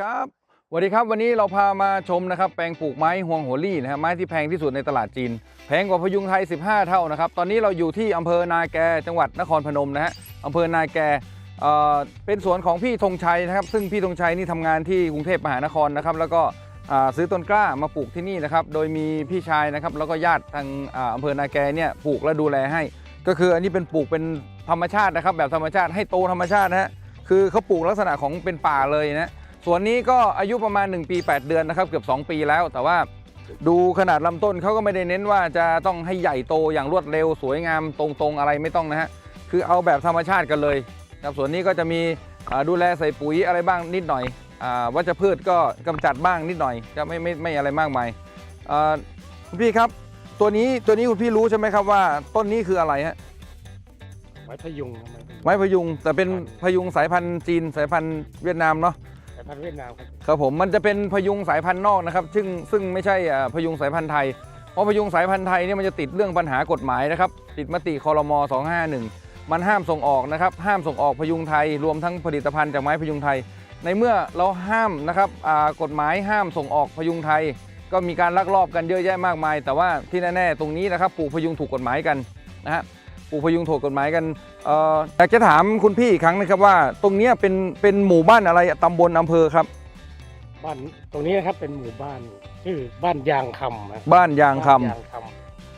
ครับสวัสดีครับ วันนี้เราพามาชมนะครับแปลงปลูกไม้ฮวงหัวลี่นะฮะไม้ที่แพงที่สุดในตลาดจีน แพงกว่าพยุงไทย 15 เท่านะครับ ตอนนี้เราอยู่ที่อำเภอนาแกจังหวัดนครพนมนะฮะอำเภอนาแกเอ่อเป็นสวนของพี่ธงชัยนะครับ ซึ่งพี่ธงชัยนี่ทำงานที่กรุงเทพมหานครนะครับ แล้วก็ซื้อต้นกล้ามาปลูกที่นี่นะครับ โดยมีพี่ชายนะครับแล้วก็ญาติทางอำเภอนาแกเนี่ยปลูกและดูแลให้ ก็คืออันนี้เป็นปลูกเป็นธรรมชาตินะครับ แบบธรรมชาติให้โตธรรมชาตินะฮะคือเขาปลูกลักษณะของเป็นป่าเลยนะ ส่วนนี้ก็อายุประมาณ 1 ปี 8 เดือนนะครับเกือบ 2 ปีแล้ว แต่ว่าดูขนาดลำต้นเขาก็ไม่ได้เน้นว่าจะต้องให้ใหญ่โตอย่างรวดเร็ว สวยงามตรงๆอะไรไม่ต้องนะฮะคือเอาแบบธรรมชาติกันเลยครับส่วนนี้ก็จะมีอ่าดูแลใส่ปุ๋ยอะไรบ้างนิดหน่อยอาวัชพืชก็กำจัดบ้างนิดหน่อยก็ไม่ไม่ไม่อะไรมากมายอ่าคุณพี่ครับ ตัวนี้ตัวนี้คุณพี่รู้ใช่ไหมครับว่าต้นนี้คืออะไรฮะไม้พยุงครับไม้พยุงแต่เป็นพยุงสายพันธุ์จีนสายพันธุ์เวียดนามเนาะสาย พันธุ์เวียดนามครับครับผมมันจะเป็นพยุงสายพันธุ์นอกนะครับ ซึ่งซึ่งไม่ใช่อ่าพยุงสายพันธุ์ไทย เพราะพยุงสายพันธุ์ไทยเนี่ยมันจะติดเรื่องปัญหากฎหมายนะครับ ติดมติคอรมอ251 มันห้ามส่งออกนะครับ ห้ามส่งออกพยุงไทย รวมทั้งผลิตภัณฑ์จากไม้พยุงไทย ในเมื่อเราห้ามนะครับอ่ากฎหมายห้ามส่งออกพยุงไทย ก็มีการลักลอบกันเยอะแยะมากมาย แต่ว่าที่แน่ๆตรงนี้นะครับปลูกพยุงถูกกฎหมายกันนะฮะ ปลูกพยุงถูกกฎหมายกันเอ่ออยากจะถามคุณพี่อีกครั้งนะครับว่า ตรงเนี้ยเป็นเป็นหมู่บ้านอะไรตำบลอำเภอครับบ้านตรงนี้นะครับเป็นหมู่บ้านชื่อบ้านยางคำนะบ้านยางคำบ้นยางค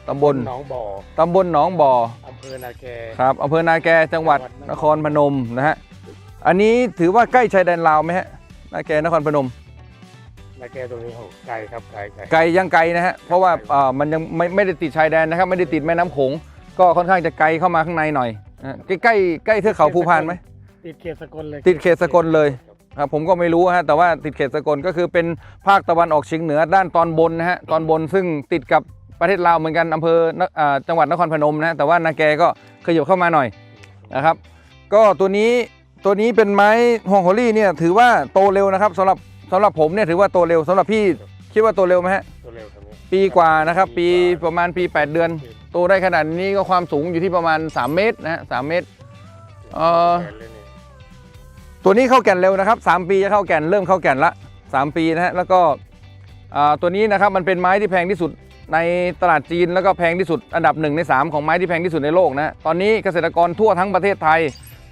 ตำบลหนองบ่อตำบลหนองบ่ออำเภอนาแกครับอำเภอนาแกจังหวัดจังหวัดนนคครรพนมนะฮะอันนี้ถือว่าใกล้ชายแดนลาวไหมฮะนาแกนครพนมนาแกตรงนี้โอ้ไกลครับไกลไกลไกลยังไกลนะฮะเพราะว่าไกลเอ่อมันยังไม่ไม่ได้ติดชายแดนนะครับ ไม่ได้ติดแม่น้ำโขง ก็ค่อนข้างจะไกลเข้ามาข้างในหน่อยนะฮะใกล้ใกล้ใกล้เทือกเขาภูพานไหม ติดเขตสกลเลยติดเขตสกลเลยครับผมก็ไม่รู้ฮะแต่ว่าติดเขตสกลก็คือเป็นภาคตะวันออกเฉียงเหนือด้านตอนบนนะฮะตอนบนซึ่งติดกับประเทศลาวเหมือนกันอำเภอนอ่าจังหวัดนครพนมนะฮะแต่ว่านาแกก็ขยับเข้ามาหน่อยนะครับ ก็ตัวนี้ตัวนี้เป็นไม้ฮวงโฮลี่เนี่ยถือว่าโตเร็วนะครับสำหรับสำหรับผมเนี่ยถือว่าโตเร็วสำหรับพี่คิดว่าโตเร็วไหมฮะตัวเร็วตรงนี้ปีกว่านะครับ ปีประมาณปี 8 เดือนโตได้ขนาดนี้ก็ความสูงอยู่ที่ประมาณ 3 เมตรนะฮะสามเมตรเอ่อแขนเลยนี่ตัวนี้เข้าแก่นเร็วนะครับ 3 ปีจะเข้าแก่นเริ่มเข้าแก่นละ 3 ปีนะฮะแล้วก็อ่าตัวนี้นะครับมันเป็นไม้ที่แพงที่สุดในตลาดจีนแล้วก็แพงที่สุดอันดับหนึ่งใน3 ของไม้ที่แพงที่สุดในโลกนะฮะตอนนี้เกษตรกรทั่วทั้งประเทศไทย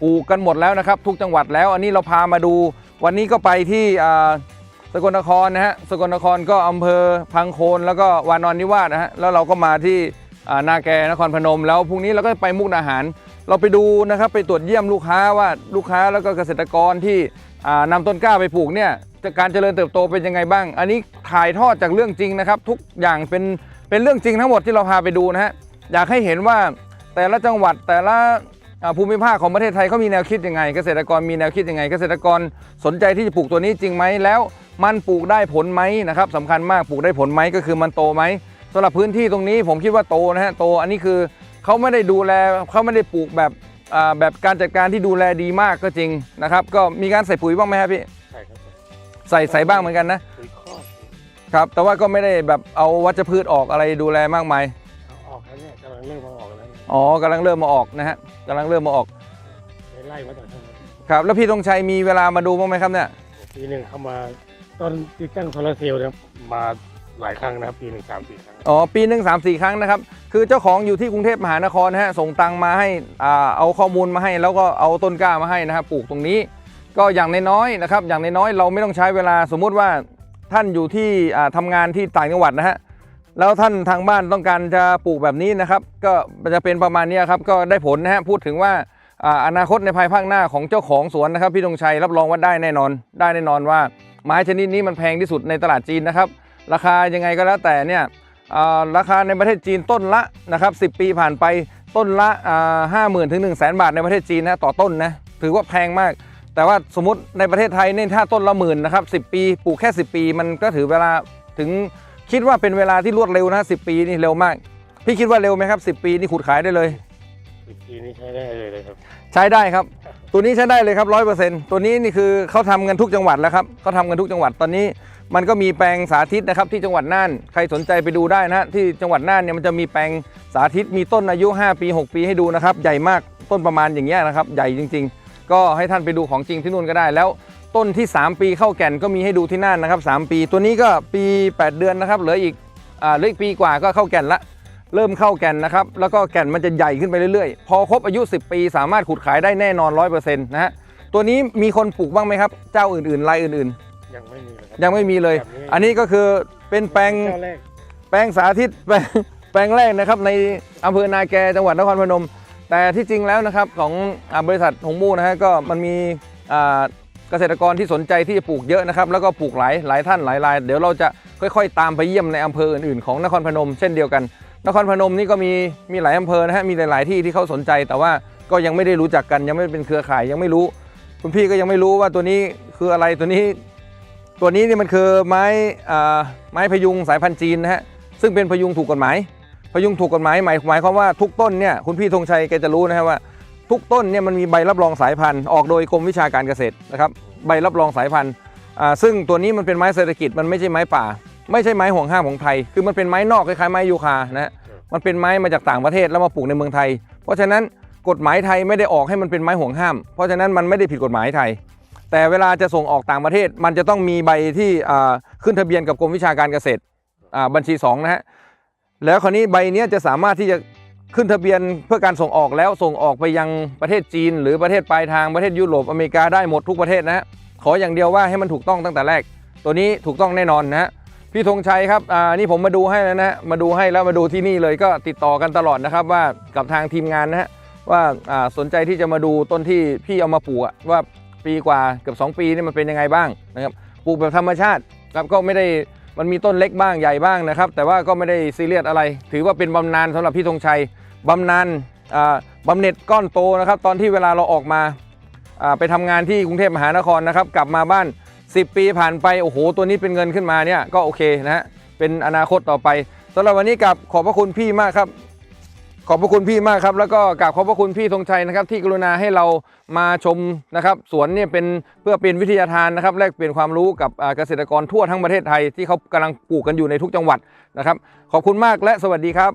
ปลูกกันหมดแล้วนะครับ ทุกจังหวัดแล้วอันนี้เราพามาดู วันนี้ก็ไปที่อ่าสกลนครนะฮะสกลนครก็อำเภอพังโคนแล้วก็วานอนนิวาสนะฮะแล้วเราก็มาที่อ่า นาแกนครพนม แล้วพรุ่งนี้เราก็ไปมุกดาหาร เราไปดูนะครับไปตรวจเยี่ยมลูกค้าว่าลูกค้าแล้วก็เกษตรกรที่อ่านำต้นกล้าไปปลูกเนี่ยการเจริญเติบโตเป็นยังไงบ้าง อันนี้ถ่ายทอดจากเรื่องจริงนะครับ ทุกอย่างเป็นเป็นเรื่องจริงทั้งหมดที่เราพาไปดูนะฮะอยากให้เห็นว่าแต่ละจังหวัดแต่ละภูมิภาคของประเทศไทยเขามีแนวคิดยังไง เกษตรกรมีแนวคิดยังไง เกษตรกรสนใจที่จะปลูกตัวนี้จริงไหมแล้ว มันปลูกได้ผลไหมนะครับสำคัญมากปลูกได้ผลไหมก็คือมันโตไหม สำหรับพื้นที่ตรงนี้ผมคิดว่าโตนะฮะโตอันนี้คือเขาไม่ได้ดูแลเขาไม่ได้ปลูกแบบอ่าแบบการจัดการที่ดูแลดีมากก็จริงนะครับ ก็มีการใส่ปุ๋ยบ้างไหมครับพี่ใช่ครับใส่ใส่บ้างเหมือนกันนะปุ๋ยคอกครับ แต่ว่าก็ไม่ได้แบบเอาวัชพืชออกอะไรดูแลมากมายเอาออกแล้วเนี่ยกำลังเริ่มมาออกแล้วเนี่ยอ๋อกำลังเริ่มมาออกนะฮะกำลังเริ่มมาออกไปไล่มาต่อทั้งนั้นครับ แล้วพี่ธงชัยมีเวลามาดูบ้างไหมครับเนี่ยปีหนึ่งเข้ามาตอนติดตั้งโซลาร์เซลล์เนี่ยมา หลายครั้งนะครับปีหนึ่งสามสี่ครั้งอ๋อปีหนึ่งสามสี่ครั้งนะครับ คือเจ้าของอยู่ที่กรุงเทพมหานครนะฮะส่งตังมาให้อ่าเอาข้อมูลมาให้ แล้วก็เอาต้นกล้ามาให้นะครับปลูกตรงนี้ ก็อย่างน้อยๆนะครับ อย่างน้อยๆเราไม่ต้องใช้เวลาสมมุติว่าท่านอยู่ที่อ่าทำงานที่ต่างจังหวัดนะฮะแล้วท่านทางบ้านต้องการจะปลูกแบบนี้นะครับ ก็จะเป็นประมาณนี้ครับก็ได้ผลนะฮะพูดถึงว่าอ่าอนาคตในภายภาคหน้าของเจ้าของสวนนะครับ พี่ธงชัยรับรองว่าได้แน่นอน ได้แน่นอนว่าไม้ชนิดนี้มันแพงที่สุดในตลาดจีนนะครับ ราคายังไงก็แล้วแต่เนี่ยอ่าราคาในประเทศจีนต้นละนะครับ 10 ปีผ่านไปต้นละห้าหมื่นถึงหนึ่งแสนบาทในประเทศจีนนะต่อต้นนะถือว่าแพงมาก แต่ว่าสมมติในประเทศไทยเนี่ยถ้าต้นละหมื่นนะครับสิปีปลูกแค่ 10 ปี มันก็ถือเวลาถึงคิดว่าเป็นเวลาที่รวดเร็วนะสิปีนี่เร็วมาก พี่คิดว่าเร็วไหมครับ 10 ปีนี่ขุดขายได้เลยสิบปีนี้ใช้ได้เลยเลยครับ ใช้ได้ครับ ตัวนี้ใช้ได้เลยครับร้อยเปอร์เซ็นต์ตัวนี้นี่คือเขาทำกันทุกจังหวัดแล้วครับเขาทำกันทุกจังหวัดตอนนี้ มันก็มีแปลงสาธิตนะครับที่จังหวัดน่าน ใครสนใจไปดูได้นะฮะที่จังหวัดน่านเนี่ยมันจะมีแปลงสาธิตมีต้นอายุ 5 ปี 6 ปีให้ดูนะครับ ใหญ่มากต้นประมาณอย่างเงี้ยนะครับใหญ่จริง ๆ ก็ให้ท่านไปดูของจริงที่นู่นก็ได้แล้ว ต้นที่ 3 ปีเข้าแก่นก็มีให้ดูที่น่านนะครับ 3 ปีตัวนี้ก็ปี 8 เดือนนะครับเหลืออีกอ่าเหลืออีกปีกว่าก็เข้าแก่นละเริ่มเข้าแก่นนะครับแล้วก็แก่นมันจะใหญ่ขึ้นไปเรื่อยๆ พอครบอายุ 10 ปี สามารถขุดขายได้แน่นอน 100%นะฮะตัวนี้มีคนปลูกบ้างไหมครับเจ้าอื่นๆรายอื่น ยังไม่มีเลยครับๆยังไม่มีเลย แบบนี้อันนี้ก็คือเป็นแปลงเจ้าแรกแปลงสาธิตแปลงแปลงแรกนะครับในอำเภอนาแกจังหวัดนครพนม แต่ที่จริงแล้วนะครับของอาบริษัทหงมูนะฮะก็มันมีอ่าเกษตรกรที่สนใจที่จะปลูกเยอะนะครับแล้วก็ปลูกหลายหลายท่านหลายราย เดี๋ยวเราจะค่อยๆ ตามไปเยี่ยมในอำเภออื่นๆของนครพนม เช่นเดียวกัน นครพนมนี่ก็มีมีหลายอำเภอนะฮะมีหลายๆที่ที่เขาสนใจ แต่ว่าก็ยังไม่ได้รู้จักกันยังไม่เป็นเครือข่ายยังไม่รู้ คุณพี่ก็ยังไม่รู้ว่าตัวนี้คืออะไรตัวนี้ ตัวนี้นี่มันคือไม้ไม้พยุงสายพันธุ์จีนนะฮะซึ่งเป็นพยุงถูกกฎหมาย พยุงถูกกฎหมายหมายหมายความว่าทุกต้นเนี่ยคุณพี่ธงชัยแกจะรู้นะฮะว่า ทุกต้นเนี่ยมันมีใบรับรองสายพันธุ์ออกโดยกรมวิชาการเกษตรนะครับใบรับรองสายพันธุ์ซึ่งตัวนี้มันเป็นไม้เศรษฐกิจมันไม่ใช่ไม้ป่า ไม่ใช่ไม้ห่วงห้ามของไทย คือมันเป็นไม้นอกคล้ายๆไม้ยูคานะฮะมันเป็นไม้มาจากต่างประเทศแล้วมาปลูกในเมืองไทย เพราะฉะนั้นกฎหมายไทยไม่ได้ออกให้มันเป็นไม้ห่วงห้าม เพราะฉะนั้นมันไม่ได้ผิดกฎหมายไทย แต่เวลาจะส่งออกต่างประเทศ มันจะต้องมีใบที่ขึ้นทะเบียนกับกรมวิชาการเกษตรบัญชี2นะฮะแล้วคราวนี้ใบเนี้ยจะสามารถที่จะขึ้นทะเบียนเพื่อการส่งออกแล้วส่งออกไปยังประเทศจีน หรือประเทศปลายทางประเทศยุโรปอเมริกาได้หมดทุกประเทศนะฮะขออย่างเดียวว่าให้มันถูกต้องตั้งแต่แรก ตัวนี้ถูกต้องแน่นอนนะฮะพี่ธงชัยครับอ่านี่ผมมาดูให้แล้วนะฮะมาดูให้แล้วมาดูที่นี่เลยก็ติดต่อกันตลอดนะครับว่ากับทางทีมงานนะฮะว่าอ่าสนใจที่จะมาดูต้นที่พี่เอามาปลูกว่า ปีกว่าเกือบ2 ปีนี่มันเป็นยังไงบ้างนะครับปลูกแบบธรรมชาติครับก็ไม่ได้มันมีต้นเล็กบ้างใหญ่บ้างนะครับ แต่ว่าก็ไม่ได้ซีเรียสอะไร ถือว่าเป็นบำนาญสำหรับพี่ธงชัยบำนาญอ่าบำเหน็จก้อนโตนะครับ ตอนที่เวลาเราออกมาไปทำงานที่กรุงเทพมหานครนะครับ กลับมาบ้าน 10 ปีผ่านไปโอ้โห ตัวนี้เป็นเงินขึ้นมาเนี่ยก็โอเคนะฮะเป็นอนาคตต่อไปสำหรับวันนี้กับขอบพระคุณพี่มากครับ ขอบพระคุณพี่มากครับ แล้วก็กราบขอบพระคุณพี่ธงชัยนะครับ ที่กรุณาให้เรามาชมนะครับสวนเนี่ยเป็นเพื่อเป็นวิทยาทานนะครับ แลกเปลี่ยนความรู้กับเกษตรกรทั่วทั้งประเทศไทยที่เขากำลังปลูกกันอยู่ในทุกจังหวัดนะครับ ขอบคุณมากและสวัสดีครับ